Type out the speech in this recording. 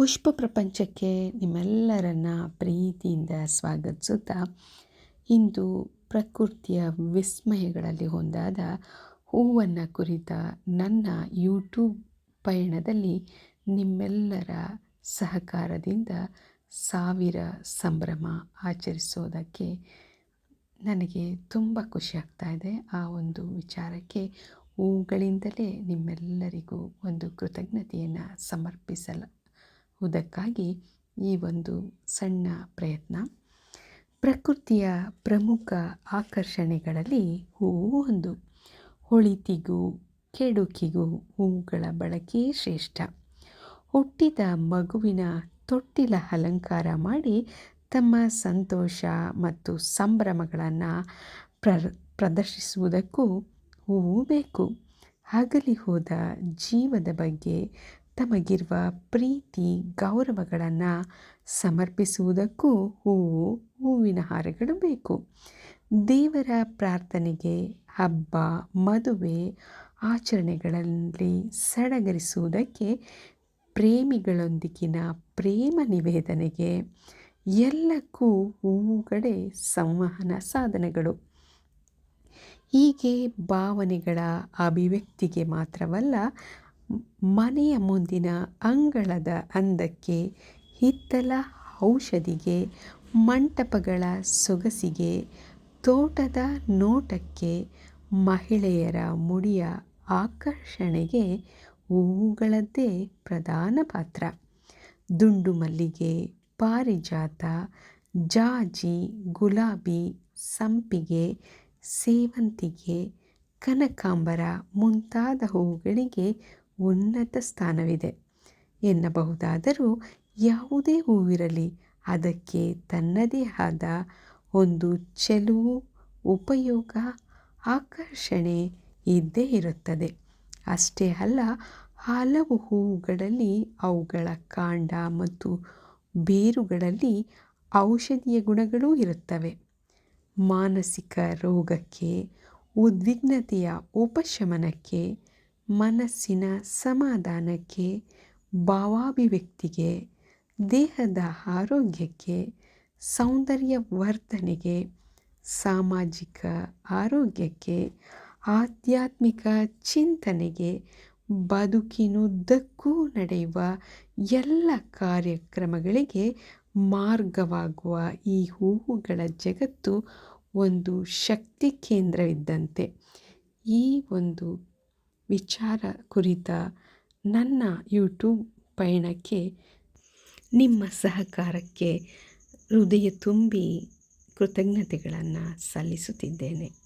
ಪುಷ್ಪ ಪ್ರಪಂಚಕ್ಕೆ ನಿಮ್ಮೆಲ್ಲರನ್ನ ಪ್ರೀತಿಯಿಂದ ಸ್ವಾಗತಿಸುತ್ತಾ, ಇಂದು ಪ್ರಕೃತಿಯ ವಿಸ್ಮಯಗಳಲ್ಲಿ ಒಂದಾದ ಹೂವನ್ನು ಕುರಿತ ನನ್ನ ಯೂಟ್ಯೂಬ್ ಪಯಣದಲ್ಲಿ ನಿಮ್ಮೆಲ್ಲರ ಸಹಕಾರದಿಂದ ಸಾವಿರ ಸಂಭ್ರಮ ಆಚರಿಸೋದಕ್ಕೆ ನನಗೆ ತುಂಬ ಖುಷಿ ಆಗ್ತಾ ಇದೆ. ಆ ಒಂದು ವಿಚಾರಕ್ಕೆ ಹೂಗಳಿಂದಲೇ ನಿಮ್ಮೆಲ್ಲರಿಗೂ ಒಂದು ಕೃತಜ್ಞತೆಯನ್ನು ಸಮರ್ಪಿಸಲುವುದಕ್ಕಾಗಿ ಈ ಒಂದು ಸಣ್ಣ ಪ್ರಯತ್ನ. ಪ್ರಕೃತಿಯ ಪ್ರಮುಖ ಆಕರ್ಷಣೆಗಳಲ್ಲಿ ಹೂವು ಒಂದು. ಹೊಳಿತಿಗೂ ಕೆಡುಕಿಗೂ ಹೂವುಗಳ ಬಳಕೆ ಶ್ರೇಷ್ಠ. ಹುಟ್ಟಿದ ಮಗುವಿನ ತೊಟ್ಟಿಲ ಅಲಂಕಾರ ಮಾಡಿ ತಮ್ಮ ಸಂತೋಷ ಮತ್ತು ಸಂಭ್ರಮಗಳನ್ನು ಪ್ರ, ಪ್ರದರ್ಶಿಸುವುದಕ್ಕೂ ಹೂವು ಬೇಕು. ಹಗಲಿ ಹೋದ ಜೀವದ ಬಗ್ಗೆ ತಮಗಿರುವ ಪ್ರೀತಿ, ಗೌರವಗಳನ್ನು ಸಮರ್ಪಿಸುವುದಕ್ಕೂ ಹೂವು, ಹೂವಿನ ಹಾರಗಳು ಬೇಕು. ದೇವರ ಪ್ರಾರ್ಥನೆಗೆ ಹಬ್ಬ, ಮದುವೆ, ಆಚರಣೆಗಳಲ್ಲಿ ಸಡಗರಿಸುವುದಕ್ಕೆ ಪ್ರೇಮಿಗಳೊಂದಿಗಿನ ಪ್ರೇಮ ನಿವೇದನೆಗೆ ಎಲ್ಲಕ್ಕೂ ಹೂವುಗಳೇ ಸಂವಹನ ಸಾಧನಗಳು. ಹೀಗೆ ಭಾವನೆಗಳ ಅಭಿವ್ಯಕ್ತಿಗೆ ಮಾತ್ರವಲ್ಲ ಮನೆಯ ಮುಂದಿನ ಅಂಗಳದ ಅಂದಕ್ಕೆ ಹಿತ್ತಲ ಔಷಧಿಗೆ, ಮಂಟಪಗಳ ಸೊಗಸಿಗೆ, ತೋಟದ ನೋಟಕ್ಕೆ ಮಹಿಳೆಯರ ಮುಡಿಯ ಆಕರ್ಷಣೆಗೆ ಹೂವುಗಳದ್ದೇ ಪ್ರಧಾನ ಪಾತ್ರ. ದುಂಡು ಮಲ್ಲಿಗೆ, ಪಾರಿಜಾತ, ಜಾಜಿ, ಗುಲಾಬಿ, ಸಂಪಿಗೆ, ಸೇವಂತಿಗೆ, ಕನಕಾಂಬರ ಮುಂತಾದ ಹೂವುಗಳಿಗೆ ಉನ್ನತ ಸ್ಥಾನವಿದೆ. ಎನ್ನಬಹುದಾದರೂ ಯಾವುದೇ ಹೂವಿರಲಿ, ಅದಕ್ಕೆ ತನ್ನದೇ ಆದ ಒಂದು ಚೆಲುವು, ಉಪಯೋಗ, ಆಕರ್ಷಣೆ ಇದ್ದೇ ಇರುತ್ತದೆ. ಅಷ್ಟೇ ಅಲ್ಲ, ಹಲವು ಹೂವುಗಳಲ್ಲಿ ಅವುಗಳ ಕಾಂಡ ಮತ್ತು ಬೇರುಗಳಲ್ಲಿ ಔಷಧೀಯ ಗುಣಗಳೂ ಇರುತ್ತವೆ. ಮಾನಸಿಕ ರೋಗಕ್ಕೆ, ಉದ್ವಿಗ್ನತೆಯ ಉಪಶಮನಕ್ಕೆ ಮನಸ್ಸಿನ ಸಮಾಧಾನಕ್ಕೆ, ಭಾವಾಭಿವ್ಯಕ್ತಿಗೆ, ದೇಹದ ಆರೋಗ್ಯಕ್ಕೆ, ಸೌಂದರ್ಯ ವರ್ಧನೆಗೆ, ಸಾಮಾಜಿಕ ಆರೋಗ್ಯಕ್ಕೆ, ಆಧ್ಯಾತ್ಮಿಕ ಚಿಂತನೆಗೆ ಬದುಕಿನುದ್ದಕ್ಕೂ ನಡೆಯುವ ಎಲ್ಲ ಕಾರ್ಯಕ್ರಮಗಳಿಗೆ ಮಾರ್ಗವಾಗುವ ಈ ಹೂವುಗಳ ಜಗತ್ತು ಒಂದು ಶಕ್ತಿ ಕೇಂದ್ರವಿದ್ದಂತೆ. ಈ ಒಂದು ವಿಚಾರ ಕುರಿತ ನನ್ನ ಯೂಟ್ಯೂಬ್ ಪಯಣಕ್ಕೆ ನಿಮ್ಮ ಸಹಕಾರಕ್ಕೆ ಹೃದಯ ತುಂಬಿ ಕೃತಜ್ಞತೆಗಳನ್ನು ಸಲ್ಲಿಸುತ್ತಿದ್ದೇನೆ.